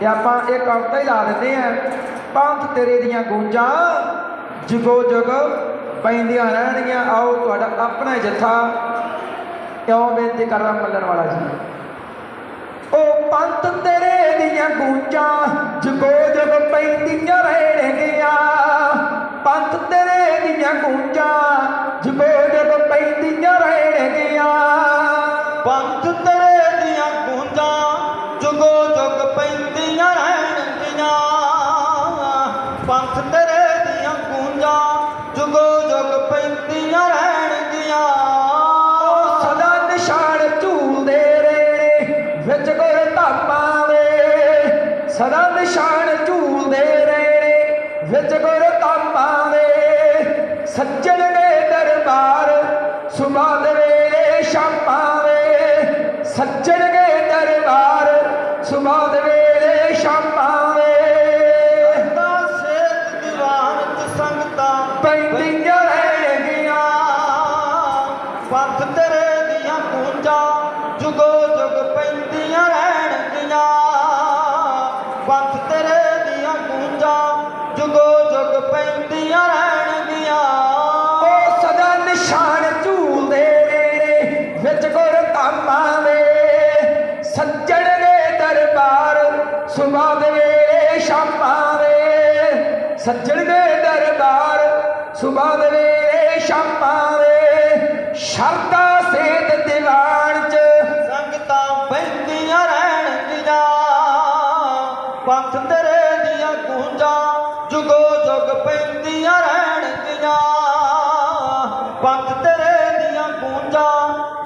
ਤੇ ਆਪਾਂ ਇਹ ਕਵਿਤਾ ਹੀ ਲਾ ਦਿੰਦੇ ਆ। ਪੰਥ ਤੇਰੇ ਦੀਆਂ ਗੂੰਜਾਂ ਜਗੋ ਜਗ ਪੈਂਦੀਆਂ ਰਹਿਣਗੀਆਂ। ਆਓ ਤੁਹਾਡਾ ਆਪਣਾ ਹੀ ਕਿਉਂ ਬੇਨਤੀ ਕਰ ਮੱਲਣ ਵਾਲਾ ਜੀ? ਉਹ ਪੰਥ ਤੇਰੇ ਦੀਆਂ ਗੂੰਜਾਂ ਜਗੋ ਜਗ ਪੈਂਦੀਆਂ ਰਹਿਣਗੀਆਂ। ਪੰਥ ਤੇਰੇ ਦੀਆਂ ਗੂੰਜਾਂ ਜਗੋ ਜਗ ਪੈਂਦੀਆਂ ਰਹਿਣਗੀਆਂ। ਪੰਥ ਤੇਰੇ ਦੀਆਂ ਗੂੰਜਾਂ ਜੁਗੋ ਜੁਗ ਪੈਂਦੀਆਂ ਸਦਾ ਨਿਸ਼ਾਨ ਝੂਲਦੇ ਰਹੇ ਵਿੱਚ ਗੁਰ ਧਾਮਾਂ ਦੇ ਸੱਜਣ ਦੇ ਦਰਬਾਰ ਸੁਬਾਹ ਦੇ ਵੇਲੇ ਸ਼ਾਮਾਂ ਦੇ ਸੱਜਣ ਦੇ ਦਰਬਾਰ ਸੁਬਾਹ ਦੇ ਵੇਲੇ ਸ਼ਾਮਾਂ ਦੇ। ਤਾਂ ਸੇਤ ਦੀਵਾਨ ਸੰਗਤਾਂ ਪੈਂਦੀਆਂ ਰਹਿਣਗੀਆਂ। ਪੰਥ ਤੇਰੇ ਦੀਆਂ ਗੂੰਜਾਂ ਜੁਗੋ ਸੁਬਾਹ ਦੇ ਵੇਲੇ ਸ਼ਾਮਾਂ ਦੇ। ਸੱਜਣ ਦੇ ਦਰਬਾਰ ਸੁਬਾਹ ਦੇ ਵੇਲੇ ਸ਼ਾਮਾਂ ਦੇ। ਸ਼ਰਦਾ ਸੇਤ ਦੀਵਾਨ ਚ ਸੰਗਤਾਂ ਪੈਂਦੀਆਂ ਰਹਿਣਗੀਆਂ ਪੰਥ ਤੇਰੇ ਦੀਆਂ ਗੂੰਜਾਂ ਜੁਗੋ ਜੁਗ ਪੈਂਦੀਆਂ ਰਹਿਣਗੀਆਂ ਪੰਥ ਤੇਰੇ ਦੀਆਂ ਗੂੰਜਾਂ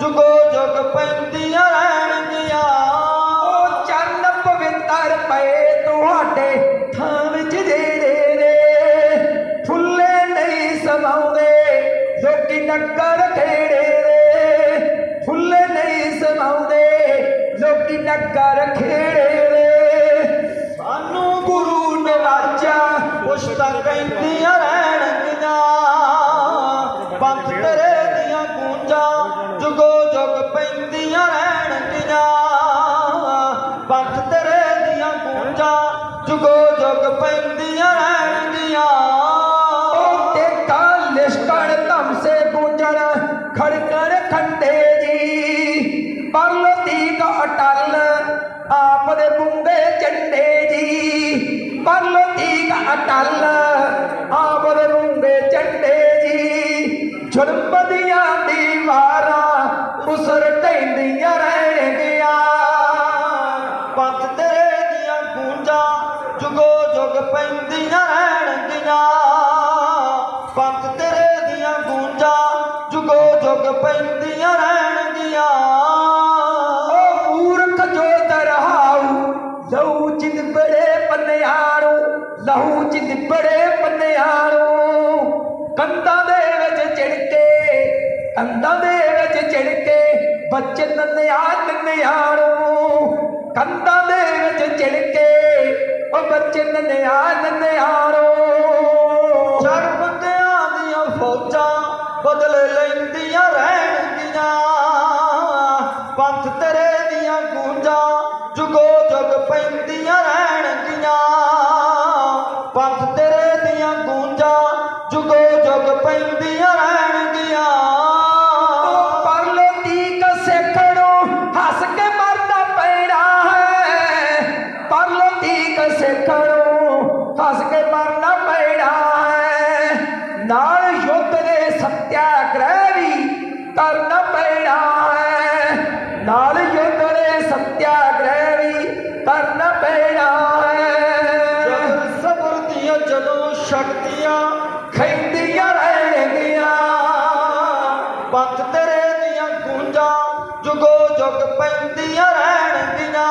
ਜੁਗੋ ਜੁਗ ਪੈਂਦੀਆਂ ਲੋਕੀ ਨੱਕਰ ਖੇੜੇ ਸਾਨੂੰ ਗੁਰੂ ਨਵਾਜਾ ਪੁਸ਼ਤਾਂ ਪੈਂਦੀਆਂ ਰਹਿਣਗੀਆਂ। ਪੰਥ ਤੇਰੇ ਦੀਆਂ ਗੂੰਜਾਂ ਜੁਗੋ ਜੁਗ ਪੈਂਦੀਆਂ ਰਹਿਣਗੀਆਂ। ਪੰਥ ਤੇਰੇ ਦੀਆਂ ਗੂੰਜਾਂ ਜੁਗੋ ਜੁਗ ਪੈਂਦੀਆਂ ਰਹਿਣਗੀਆਂ। ਪਰਲੋ ਅਟਲ, ਆਪ ਦੇ ਬੁੰਗੇ ਝੰਡੇ ਜੀ। ਪਰਲੋ ਤੀਕ ਅਟਲ, ਆਪ ਦੇ ਬੁੰਗੇ ਝੰਡੇ ਜੀ। ਜ਼ੁਲਮ ਦੀਆਂ ਲਹੂ ਚਿੰਦ ਬੜੇ ਪੰਨਿਆਣੂ ਕੰਧਾਂ ਦੇ ਵਿੱਚ ਚਿੜਕੇ ਕੰਧਾਂ ਦੇ ਵਿੱਚ ਚਿੜਕੇ ਬੱਚੇ ਨੰਨਿਆ ਨੰਨਿਆਣੂ ਕੰਧਾਂ ਦੇ ਵਿੱਚ ਚਿੜਕੇ ਉਹ ਬੱਚੇ ਨੰਨਿਆ ਨੰਨਿਆਣੂ ਚੜ ਬੰਦਿਆਂ ਦੀਆਂ ਫੌਜਾਂ ਬਦਲੇ ਲੈਂਦੀਆਂ ਰਹਿਣਗੀਆਂ। ਪੰਥ ਤੇਰੇ ਦੀਆਂ ਗੂੰਜਾਂ ਜੁਗੋ ਜੁਗ ਪੈਂਦੀਆਂ ਕਰਨਾ ਪੈਣਾ ਹੈ। ਜਦ ਸਬਰ ਦੀਆਂ ਜਦੋਂ ਸ਼ਕਤੀਆਂ ਖੈਂਦੀਆਂ ਰਹਿਣਗੀਆਂ ਪੰਥ ਤੇਰੇ ਦੀਆਂ ਗੂੰਜਾਂ ਜੁਗੋ ਜੁਗ ਪੈਂਦੀਆਂ ਰਹਿਣਗੀਆਂ।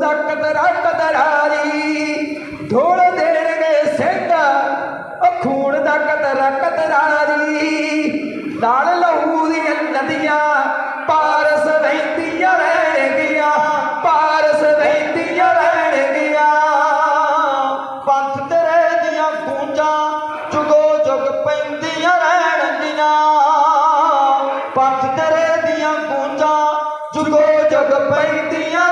ਉਹਦਾ ਕਦਰਾ ਕਦਰਾਰੀ ਢੋਲ ਦੇਣਗੇ ਸਿੰਘ ਉਹ ਖੂਨ ਦਾ ਕਦਰਾ ਕਦਰਾਰੀ ਨਾਲ ਲਹੂ ਦੀਆਂ ਨਦੀਆਂ, ਪਾਰਸ ਵਹਿੰਦੀਆਂ ਰਹਿਣਗੀਆਂ, ਪਾਰਸ ਵਹਿੰਦੀਆਂ ਰਹਿਣਗੀਆਂ। ਪੰਥ ਤੇਰੇ ਦੀਆਂ ਗੂੰਜਾਂ ਜੁਗੋ ਜੁਗ ਪੈਂਦੀਆਂ ਰਹਿਣਗੀਆਂ। ਪੰਥ ਤੇਰੇ ਦੀਆਂ ਗੂੰਜਾਂ ਜੁਗੋ ਜੁਗ ਪੈਂਦੀਆਂ